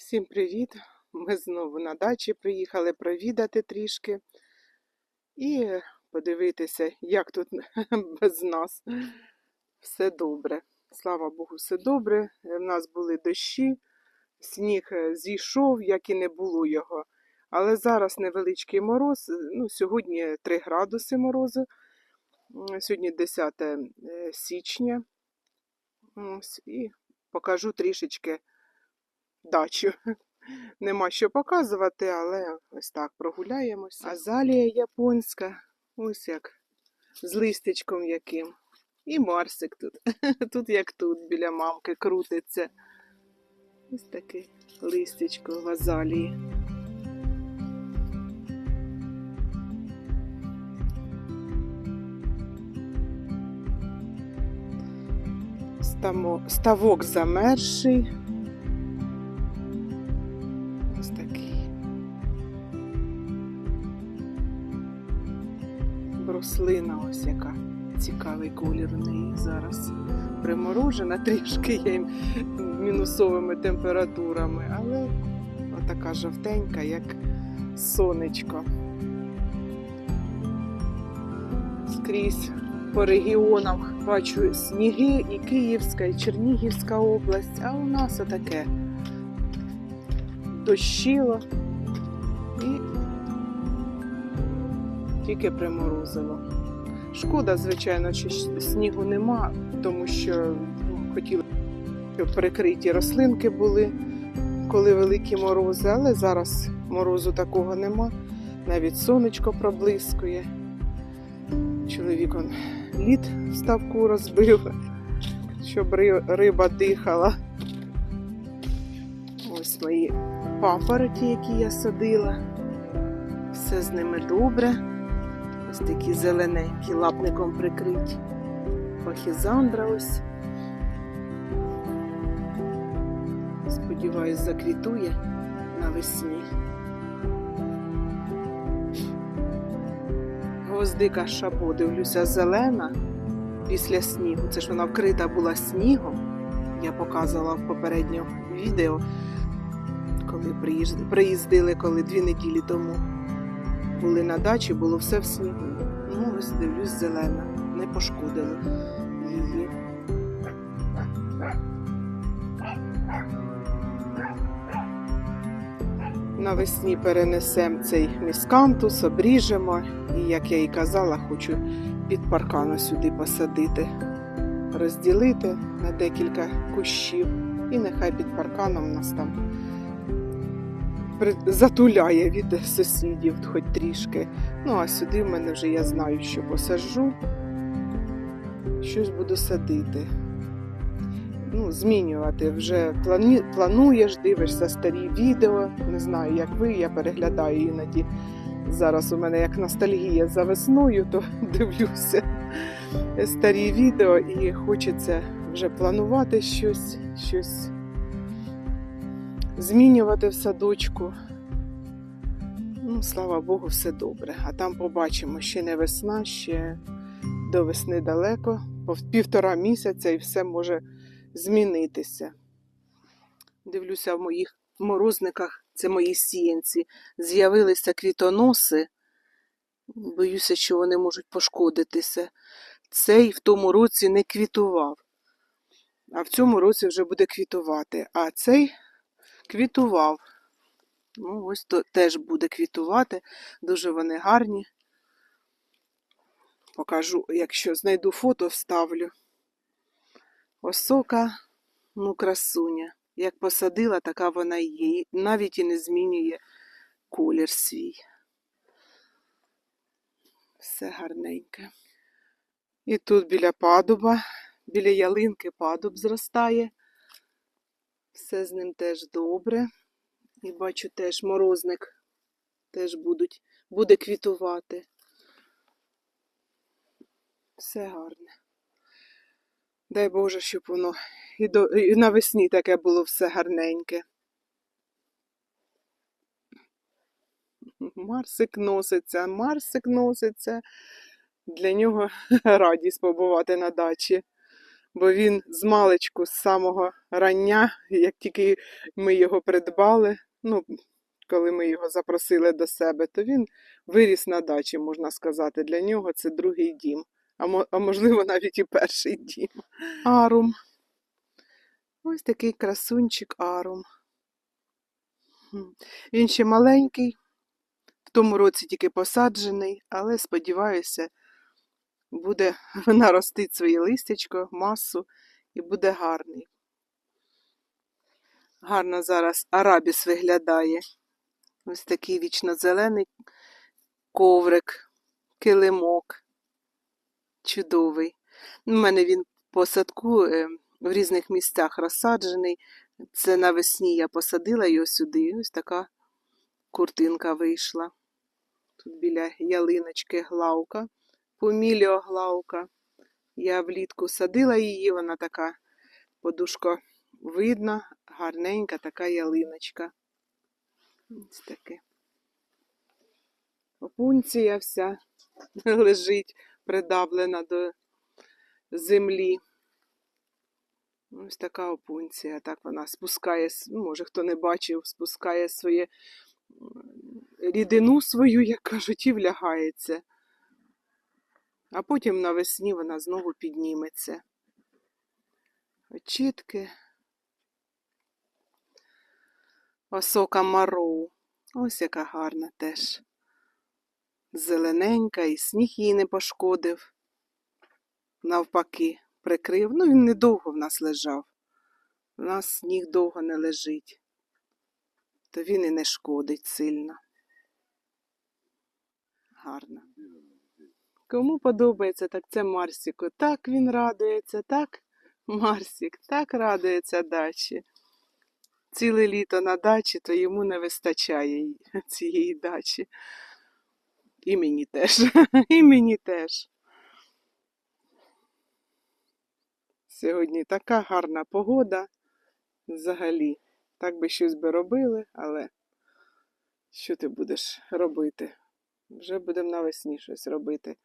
Всім привіт! Ми знову на дачі приїхали провідати трішки і подивитися, як тут без нас. Все добре. Слава Богу, все добре. У нас були дощі, сніг е, зійшов, як і не було його. Але зараз невеличкий мороз. Ну, сьогодні 3 градуси морозу. Сьогодні 10 е, січня. Ось, і покажу трішечки дачу. Нема що показувати, але ось так прогуляємося. Азалія японська, ось як з листечком яким. І Марсик тут. Тут як тут, біля мамки крутиться. Ось таке листечко в азалії. Ставок замерзший. Бруслина ось яка. Цікавий колір у неї зараз. Приморожена трішки є мінусовими температурами, але така жовтенька, як сонечко. Скрізь по регіонам бачу сніги і Київська, і Чернігівська область, а у нас отаке дощило тільки приморозило. Шкода, звичайно, що снігу нема, тому що ну, хотіли, щоб перекриті рослинки були, коли великі морози, але зараз морозу такого нема. Навіть сонечко проблискує. Чоловік он лід в ставку розбив, щоб риба дихала. Ось мої папороті, які я садила. Все з ними добре. Ось такі зелененькі, лапником прикриті. Пахізандра ось. Сподіваюсь, заквітує навесні. Гвоздика шабо, дивлюся, зелена після снігу. Це ж вона вкрита була снігом. Я показувала в попередньому відео коли приїздили, коли дві неділі тому були на дачі, було все в снігу. Ну, ось дивлюсь, зелена, не пошкодило її. Навесні перенесемо цей міскантус, обріжемо. І, як я і казала, хочу під паркану сюди посадити, розділити на декілька кущів. І нехай під парканом у нас там затуляє від сусідів хоч трішки. Ну, а сюди в мене вже я знаю, що посаджу. Щось буду садити. Ну, змінювати. Вже плані... плануєш, дивишся старі відео. Не знаю, як ви, я переглядаю іноді. Зараз у мене як ностальгія за весною, то дивлюся старі відео і хочеться вже планувати щось, щось змінювати в садочку. Ну, слава Богу, все добре. А там побачимо, ще не весна, ще до весни далеко, півтора місяця і все може змінитися. Дивлюся в моїх морозниках, це мої сіянці, з'явилися квітоноси. Боюся, що вони можуть пошкодитися. Цей в тому році не квітував, а в цьому році вже буде квітувати. А цей квітував. Ну, ось то теж буде квітувати. Дуже вони гарні. Покажу, якщо знайду фото, вставлю. Осока, ну, красуня. Як посадила, така вона і є. Навіть і не змінює колір свій. Все гарненьке. І тут біля падуба, біля ялинки падуб зростає. Все з ним теж добре. І бачу теж морозник теж будуть, буде квітувати. Все гарне. Дай Боже, щоб воно і, до, і навесні таке було все гарненьке. Марсик носиться, Марсик носиться. Для нього радість побувати на дачі. Бо він з маличку, з самого рання, як тільки ми його придбали, ну, коли ми його запросили до себе, то він виріс на дачі, можна сказати. Для нього це другий дім, а, мо- а можливо навіть і перший дім. Арум. Ось такий красунчик Арум. Він ще маленький, в тому році тільки посаджений, але сподіваюся, буде наростить своє листячко, масу і буде гарний. Гарно зараз арабіс виглядає. Ось такий вічно-зелений коврик, килимок. Чудовий. У мене він по садку е, в різних місцях розсаджений. Це навесні я посадила його сюди. Ось така куртинка вийшла. Тут біля ялиночки главка, поміліо главка. Я влітку садила її, вона така подушко видна, гарненька така ялиночка. Ось таке. Опунція вся лежить придавлена до землі. Ось така опунція. Так вона спускає, ну, може хто не бачив, спускає своє рідину свою, як кажуть, і влягається. А потім навесні вона знову підніметься. Очітки. Осока Мароу. Ось яка гарна теж. Зелененька, і сніг її не пошкодив. Навпаки, прикрив. Ну, він недовго в нас лежав. У нас сніг довго не лежить, то він і не шкодить сильно. Гарно. Кому подобається, так це Марсіку. Так він радується, так, Марсік, так радується дачі. Ціле літо на дачі, то йому не вистачає цієї дачі. І мені теж. І мені теж. Сьогодні така гарна погода. Взагалі, так би щось би робили, але що ти будеш робити? Вже будемо навесні щось робити.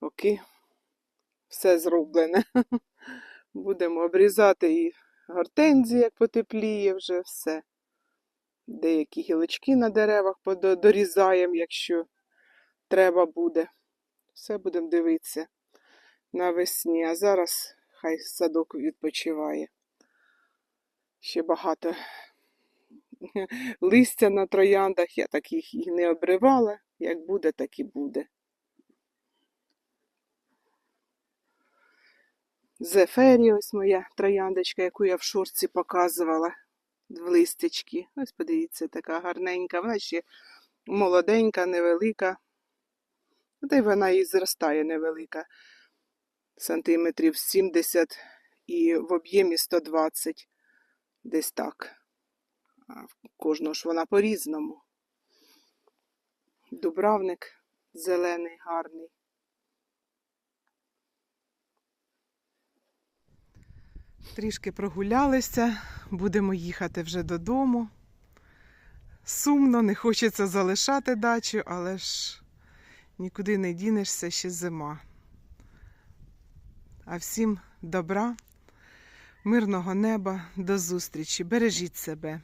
Поки все зроблене. Будемо обрізати і гортензії, як потепліє вже все. Деякі гілочки на деревах дорізаємо, якщо треба буде. Все будемо дивитися навесні. А зараз хай садок відпочиває. Ще багато листя на трояндах, я таких і не обривала. Як буде, так і буде. Зефері, ось моя трояндочка, яку я в шорці показувала в листячки. Ось подивіться, така гарненька. Вона ще молоденька, невелика. Та й вона і зростає невелика. Сантиметрів 70 і в об'ємі 120. Десь так. А в кожного ж вона по-різному. Дубравник зелений, гарний. Трішки прогулялися, будемо їхати вже додому. Сумно, не хочеться залишати дачу, але ж нікуди не дінешся ще зима. А всім добра, мирного неба, до зустрічі. Бережіть себе.